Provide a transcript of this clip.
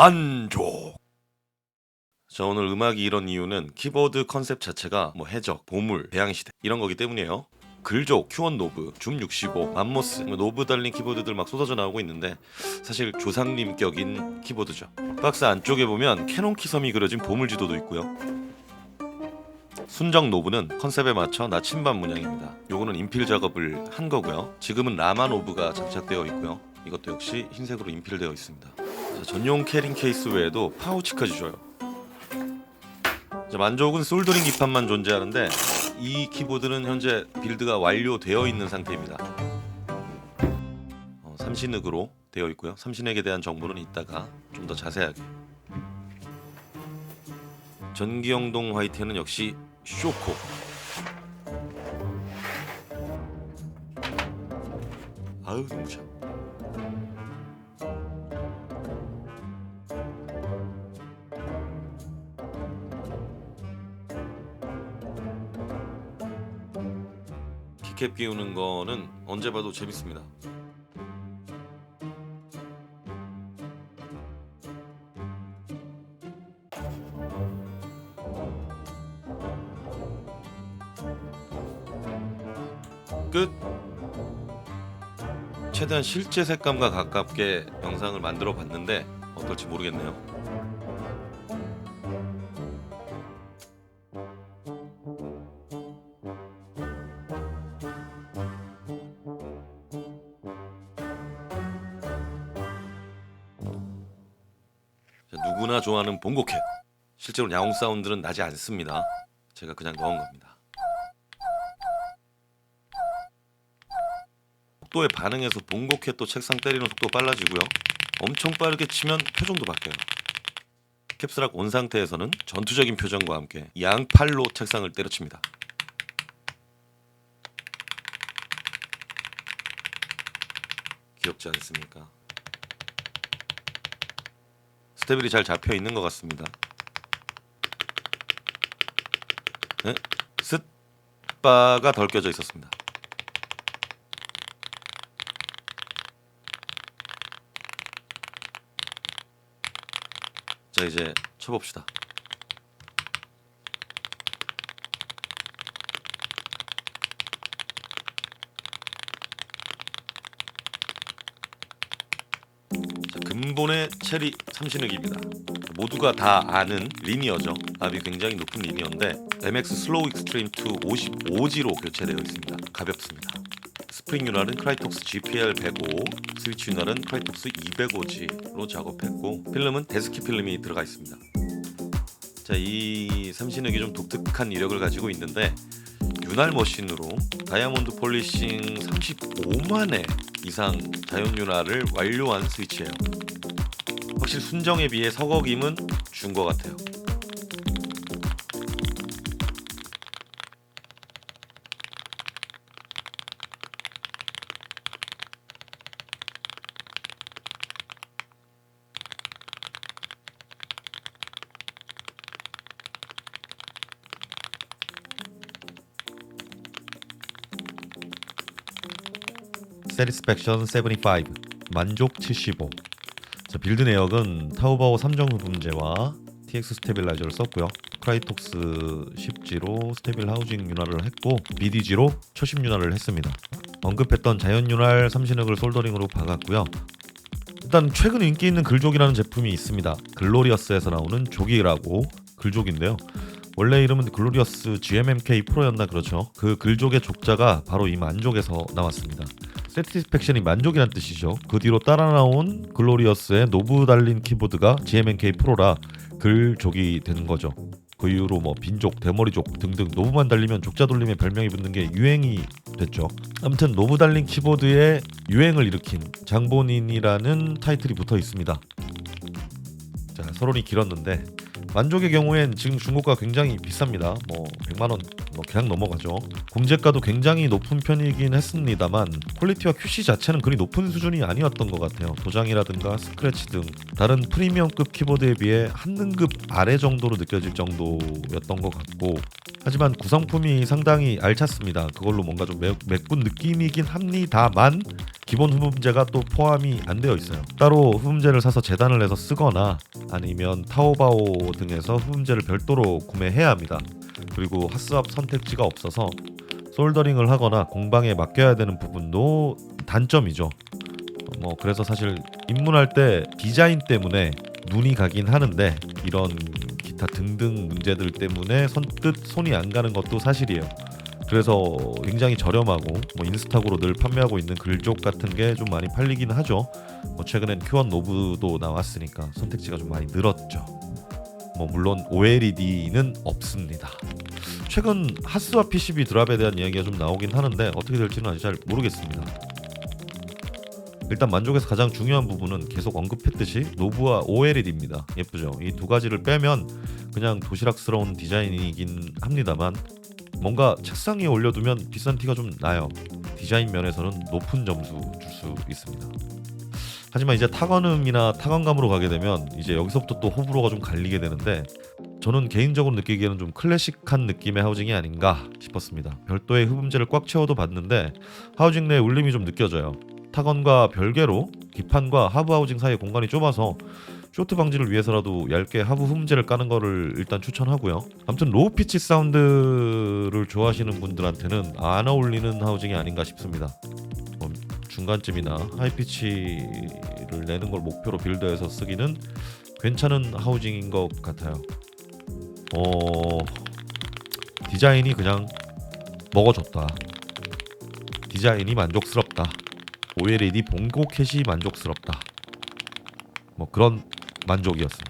만족. 자 오늘 음악이 이런 이유는 키보드 컨셉 자체가 뭐 해적, 보물, 배양시대 이런 거기 때문이에요. 글조, 큐원 노브, 줌 65, 맘모스, 뭐 노브 달린 키보드들 막 쏟아져 나오고 있는데 사실 조상님 격인 키보드죠. 박스 안쪽에 보면 캐논 키섬이 그려진 보물 지도도 있고요. 순정 노브는 컨셉에 맞춰 나침반 문양입니다. 요거는 인필 작업을 한 거고요. 지금은 라마 노브가 장착되어 있고요. 이것도 역시 흰색으로 인필되어 있습니다. 자, 전용 캐링 케이스 외에도 파우치까지 줘요. 자, 만족은 솔더링 기판만 존재하는데 이 키보드는 현재 빌드가 완료되어 있는 상태입니다. 어, 삼신액으로 되어 있고요. 삼신액에 대한 정보는 이따가 좀 더 자세하게. 전기영동 화이트는 역시 쇼코. 아유 눈부셔. 키캡 끼우는 거는 언제 봐도 재밌습니다. 끝. 최대한 실제 색감과 가깝게 영상을 만들어 봤는데 어떨지 모르겠네요. 누구나 좋아하는 봉고캣. 실제로 야옹 사운드는 나지 않습니다. 제가 그냥 넣은 겁니다. 속도에 반응해서 봉고캣 또 책상 때리는 속도 빨라지고요. 엄청 빠르게 치면 표정도 바뀌어요. 캡스락 온 상태에서는 전투적인 표정과 함께 양팔로 책상을 때려칩니다. 귀엽지 않습니까? 스테빌이 잘 잡혀 있는 것 같습니다. 네? 습바가 덜 껴져 있었습니다. 자 이제 쳐봅시다. 자, 근본의 체리 삼신흑입니다. 모두가 다 아는 리니어죠. 압이 굉장히 높은 리니어인데 MX 슬로우 익스트림 2 55G로 교체되어 있습니다. 가볍습니다. 스프링 윤활은 크라이톡스 GPL 105, 스위치 윤활은 크라이톡스 205G로 작업했고 필름은 데스키 필름이 들어가 있습니다. 자, 이 삼신흑이 좀 독특한 이력을 가지고 있는데 윤활 머신으로 다이아몬드 폴리싱 35만 회 이상 자연 윤활을 완료한 스위치예요. 확실히 순정에 비해 서거김은 준 것 같아요. 세리스팩션 75 만족 75 자, 빌드 내역은 타우바오 3정 부분재와 TX 스테빌라이저를 썼고요. 크라이톡스 10G로 스테빌 하우징 윤활을 했고 BDG로 초심 윤활을 했습니다. 언급했던 자연 윤활 삼신흑을 솔더링으로 박았고요. 일단 최근 인기 있는 글족이라는 제품이 있습니다. 글로리어스에서 나오는 조기라고 글족인데요. 원래 이름은 글로리어스 GMMK 프로였나 그렇죠? 그 글족의 족자가 바로 이 만족에서 나왔습니다 세티스팩션이 만족이란 뜻이죠. 그 뒤로 따라 나온 글로리어스의 노브 달린 키보드가 GMNK 프로라 글족이 되는 거죠. 그 이후로 뭐 빈족, 대머리족 등등 노브만 달리면 족자 돌림의 별명이 붙는 게 유행이 됐죠. 아무튼 노브 달린 키보드의 유행을 일으킨 장본인이라는 타이틀이 붙어 있습니다. 자, 서론이 길었는데 만족의 경우엔 지금 중고가 굉장히 비쌉니다. 뭐 100만 원 뭐 그냥 넘어가죠. 공제가도 굉장히 높은 편이긴 했습니다만 퀄리티와 QC 자체는 그리 높은 수준이 아니었던 것 같아요. 도장이라든가 스크래치 등 다른 프리미엄급 키보드에 비해 한 등급 아래 정도로 느껴질 정도였던 것 같고 하지만 구성품이 상당히 알찼습니다. 그걸로 뭔가 좀 매, 메꾼 느낌이긴 합니다만 기본 흡음재가 또 포함이 안 되어 있어요. 따로 흡음재를 사서 재단을 내서 쓰거나 아니면 타오바오 등에서 흡음재를 별도로 구매해야 합니다. 그리고 핫스왑 선택지가 없어서 솔더링을 하거나 공방에 맡겨야 되는 부분도 단점이죠. 뭐 그래서 사실 입문할 때 디자인 때문에 눈이 가긴 하는데 이런 기타 등등 문제들 때문에 선뜻 손이 안 가는 것도 사실이에요. 그래서 굉장히 저렴하고 뭐 인스타고로 늘 판매하고 있는 글족 같은 게 좀 많이 팔리긴 하죠. 뭐 최근엔 Q1 노브도 나왔으니까 선택지가 좀 많이 늘었죠. 뭐 물론 OLED는 없습니다. 최근 하스와 PCB 드랍에 대한 이야기가 좀 나오긴 하는데 어떻게 될지는 아직 잘 모르겠습니다. 일단 만족에서 가장 중요한 부분은 계속 언급했듯이 노브와 OLED입니다. 예쁘죠? 이 두 가지를 빼면 그냥 도시락스러운 디자인이긴 합니다만 뭔가 책상 위에 올려두면 비싼 티가 좀 나요. 디자인 면에서는 높은 점수 줄 수 있습니다. 하지만 이제 타건음이나 타건감으로 가게 되면 이제 여기서부터 또 호불호가 좀 갈리게 되는데 저는 개인적으로 느끼기에는 좀 클래식한 느낌의 하우징이 아닌가 싶었습니다. 별도의 흡음재를 꽉 채워도 봤는데 하우징 내 울림이 좀 느껴져요. 타건과 별개로 기판과 하부 하우징 사이의 공간이 좁아서 쇼트 방지를 위해서라도 얇게 하부 흡음재를 까는 거를 일단 추천하고요. 아무튼 로우 피치 사운드를 좋아하시는 분들한테는 안 어울리는 하우징이 아닌가 싶습니다. 뭐 중간쯤이나 하이 피치를 내는 걸 목표로 빌드해서 쓰기는 괜찮은 하우징인 것 같아요. 어 디자인이 그냥 먹어줬다. 디자인이 만족스럽다. OLED 봉고 캣이 만족스럽다. 뭐 그런 만족이었습니다.